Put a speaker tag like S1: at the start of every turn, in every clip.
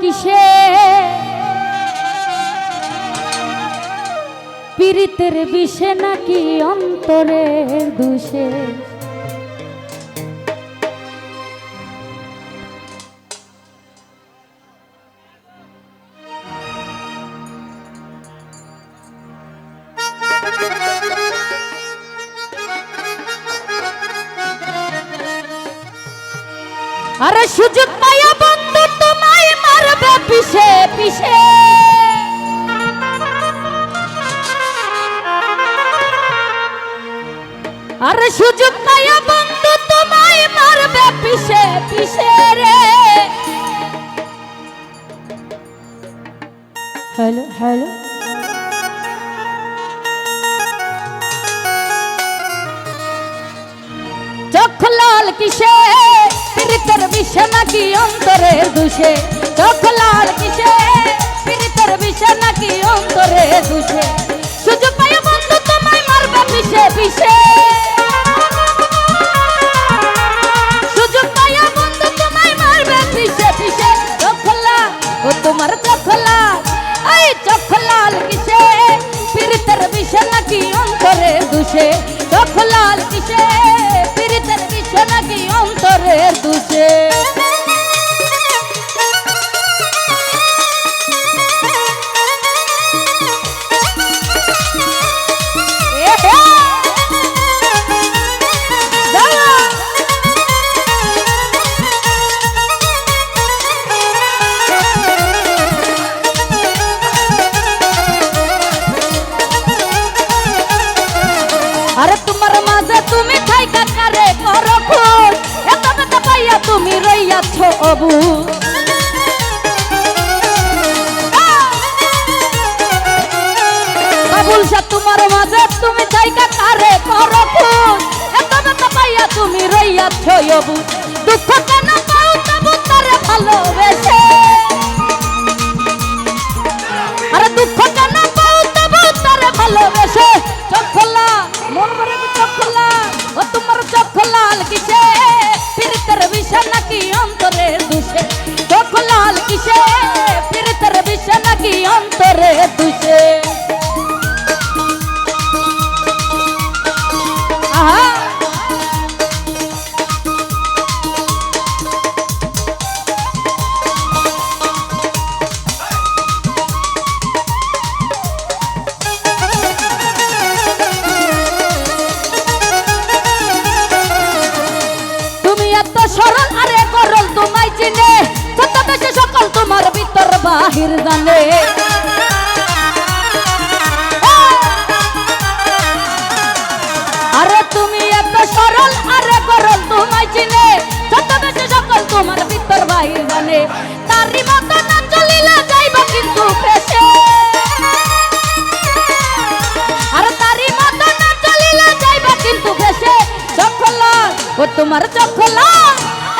S1: কিসে? পীড়িতের বিষে নাকি অন্তরের দুষে? আরে সুযোগ পাইয়া মারবে পিছে পিছে আরে সুযোগ পাইয়া বন্ধু তোমায় মারবে পিছে পিছে রে। Hello hello. চোখ লাল কিসে? পীড়িতের বিষে নাকি অন্তরের দুষে? চোখ লাল কিসে? পীড়িতের বিষে নাকি অন্তরের দুষে? সুযোগ পাই বন্ধু তোমায় মারবে পিছে পিছে সুযোগ পাই বন্ধু তোমায় মারবে পিছে পিছে চোখ লাল ও তোমার চোখ লাল এই চোখ লাল কিসে? পীড়িতের বিষে নাকি অন্তরের দুষে? চোখ লাল কিসে? পীড়িতের বিষে নাকি অন্তরের দুষে? অবু। বাবুল সাহ তোমার মাঝে তুমি খাই কারে করো খুন? এত বেতা পাইয়া তুমি রইয়াছ অবু। দুঃখ কেন পাও তবু তারে ভালোবেসে? সরল আরে করল তোমায় চিনে। কত বেশি সকল তোমার ভিতর বাহির জানে। আরে তুমি এত সরল, আরে করল তোমায় চিনে। কত বেশি সকল তোমার ভিতর বাহির জানে। তারি মতো না চলিলে যাইবা কিন্তু পেশে আর তারি মতো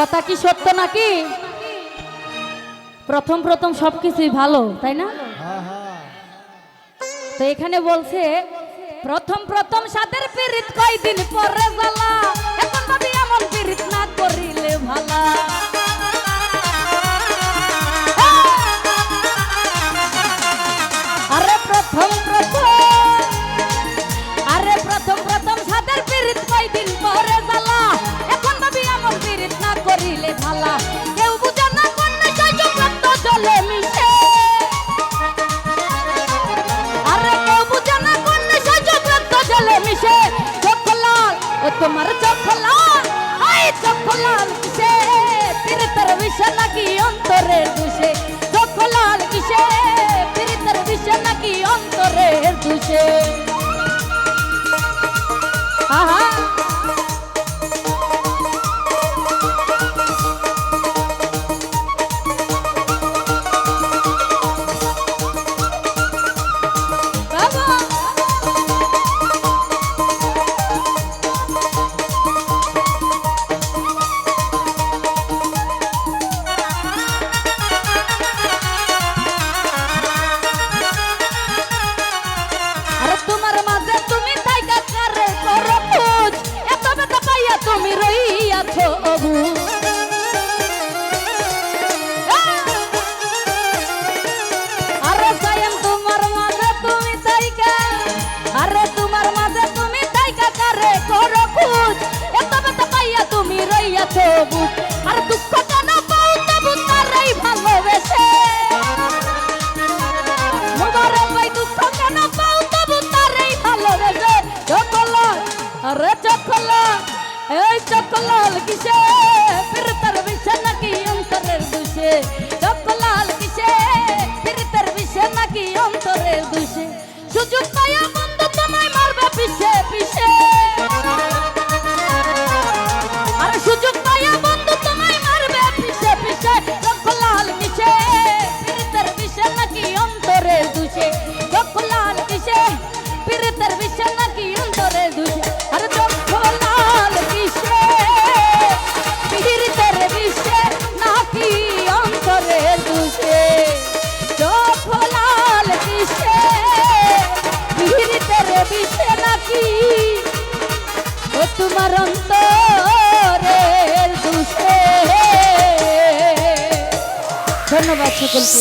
S1: কথা কি সত্য নাকি? প্রথম প্রথম সবকিছুই ভালো, তাই না? তো এখানে বলছে, প্রথম প্রথম সাদের পিরিত কয়দিন পরে জ্বালা, এখন ভাবি এমন পিরিত না করিলে ভালা। তোমার আরে চকলাল এই চকলাল কিসে ফিরতার Sim.